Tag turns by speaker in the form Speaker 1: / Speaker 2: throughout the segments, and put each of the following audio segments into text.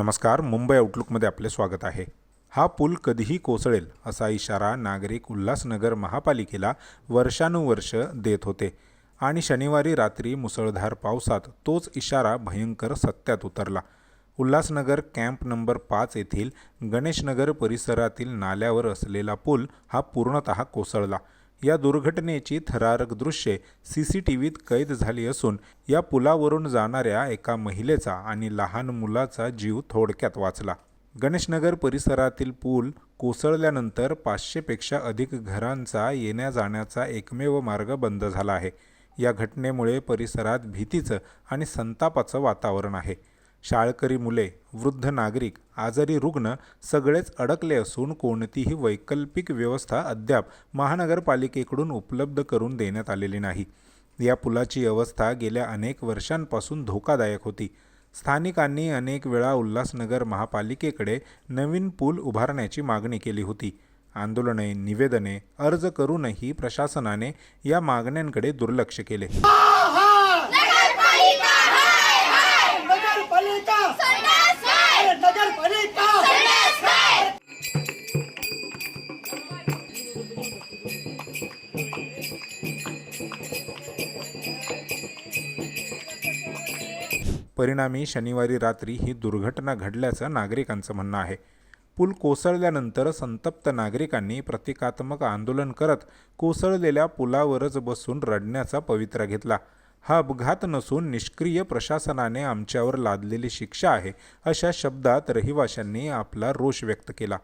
Speaker 1: नमस्कार मुंबई आउटलुकमध्ये आपले स्वागत आहे. हा पूल कधीही कोसळेल असा इशारा नागरिक उल्हासनगर महापालिकेला वर्षानुवर्ष देत होते. आणि शनिवारी रात्री मुसळधार पावसात तोच इशारा भयंकर सत्यात उतरला. उल्हासनगर कॅम्प नंबर पाच येथील गणेशनगर परिसरातील नाल्यावर असलेला पूल हा पूर्णतः कोसळला. या दुर्घटनेची थरारक दृश्ये सी सी टी व्हीत कैद झाली असून या पुलावरून जाणाऱ्या एका महिलेचा आणि लहान मुलाचा जीव थोडक्यात वाचला. गणेशनगर परिसरातील पूल कोसळल्यानंतर पाचशेपेक्षा अधिक घरांचा येण्या जाण्याचा एकमेव मार्ग बंद झाला आहे. या घटनेमुळे परिसरात भीतीचं आणि संतापाचं वातावरण आहे. शाळकरी मुले वृद्ध नागरिक आजारी रुग्ण सगळेच अडकले असून कोणतीही वैकल्पिक व्यवस्था अद्याप महानगरपालिकेकडून उपलब्ध करून देण्यात आलेली नाही. या पुलाची अवस्था गेल्या अनेक वर्षांपासून धोकादायक होती. स्थानिकांनी अनेक वेळा उल्हासनगर महापालिकेकडे नवीन पूल उभारण्याची मागणी केली होती. आंदोलने निवेदने अर्ज करूनही प्रशासनाने या मागण्यांकडे दुर्लक्ष केले. परिणामी शनिवारी रात्री ही दुर्घटना घडल्याचं नागरिकांचं म्हणणं आहे. पूल कोसळल्यानंतर संतप्त नागरिकांनी प्रतिकात्मक आंदोलन करत कोसळलेल्या पुलावरच बसून रडण्याचा पवित्रा घेतला. हा अपघात नसून निष्क्रिय प्रशासनाने आमच्यावर लादलेली शिक्षा आहे अशा शब्दात रहिवाशांनी आपला रोष व्यक्त केला.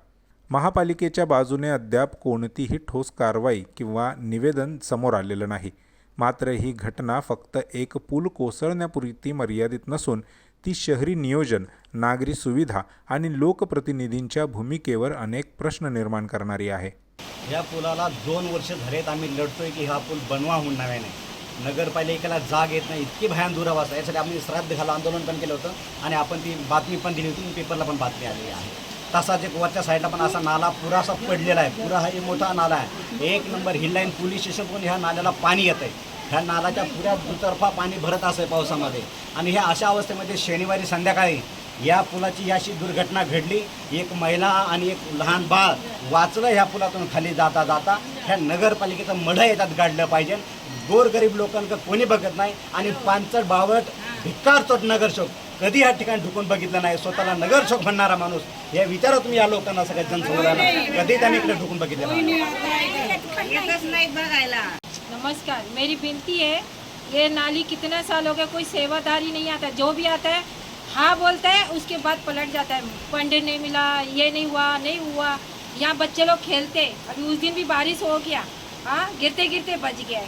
Speaker 1: महापालिकेच्या बाजूने अद्याप कोणतीही ठोस कारवाई किंवा निवेदन समोर आलेलं नाही. मात्र ही घटना फक्त एक पूल कोसळण्यापुरती मर्यादित नसून ती शहरी नियोजन नागरी सुविधा आणि लोकप्रतिनिधींच्या भूमिकेवर अनेक प्रश्न निर्माण करणारी आहे.
Speaker 2: या पुलाला दोन वर्ष झालेत आम्ही लढतोय की हा पूल बनवा म्हणून नव्याने. नगरपालिकेला जाग येत नाही इतकी भयान दुरावास यासाठी आम्ही श्राद्ध घाला आंदोलन पण केलं होतं आणि आपण ती बातमी पण दिली होती पेपरला पण बातमी आलेली आहे. तसाच एक वरच्या साईडला पण असा नाला पुरा असा पडलेला आहे. पुरा हा एक मोठा नाला आहे. एक नंबर हिल लाईन पोलीस स्टेशनकडून ह्या नाल्याला पाणी येतं आहे ह्या नाल्याच्या पुऱ्या दुतर्फा पाणी भरत असं पावसामध्ये. आणि ह्या अशा अवस्थेमध्ये शनिवारी संध्याकाळी या पुलाची ही अशी दुर्घटना घडली. एक महिला आणि एक लहान बाळ वाचलं ह्या पुलातून खाली जाता जाता ह्या नगरपालिकेचं मढं येतात गाडलं पाहिजे. गोरगरीब लोकांकडे कोणी बघत नाही. आणि पानचट बावट भिक्कार चोट नगरशोक कधी या ठिकाणी ढुकून बघितलं नाही स्वतःला नगरशोक म्हणणारा माणूस या विचारा तुम्ही या लोकांना सगळ्या जनसमुदायाला कधी त्यांनी इकडे ढुकून बघितलं नाही?
Speaker 3: येतच नाही बघायला.
Speaker 4: नमस्कार मेरी विनती है ये नाली कितने साल हो गए कोई सेवादारी नहीं आता जो भी आता है हाँ बोलता है उसके बाद पलट जाता है। पंडित नहीं मिला ये नहीं हुआ नहीं हुआ। यहाँ बच्चे लोग खेलते अभी उस दिन भी बारिश हो गया। हाँ गिरते गिरते बच गया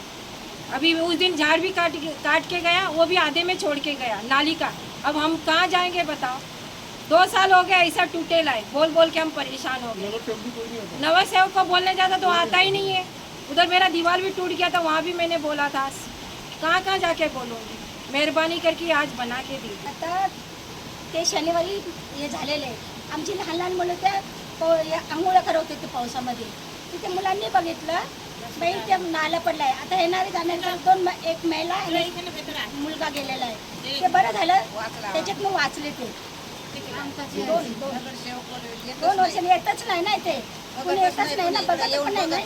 Speaker 4: अभी उस दिन झाड़ भी काट काट के गया वो भी आधे में छोड़ के गया नाली का। अब हम कहाँ जाएंगे बताओ? दो साल हो गया ऐसा टूटे लाए बोल बोल के हम परेशान हो गए। नवा सेवक को बोलने जाता तो आता ही नहीं है। उधर मेरा दीवार भी टूट गया था वहाँ भी मैंने बोला था कहाँ कहाँ जाके बोलूँगी? मेहरबानी करके आज बना के दी।
Speaker 3: आता ते शनिवारी हे झालेले. आमची लहान लहान मुलं त्या या आंघोळ्या करत होते पावसामध्ये. तिथे मुलांनी बघितलं. बाई ते नाला पडलाय. आता येणारे जाणारे दोन म- एक महिला आणि मुलगा गेलेला आहे. ते बरं झालं. त्याच्यातनं वाचले ते. दोन वर्षांनी येतच नाही. ना ते कोणी येतच नाही ना बघत पण नाही ना.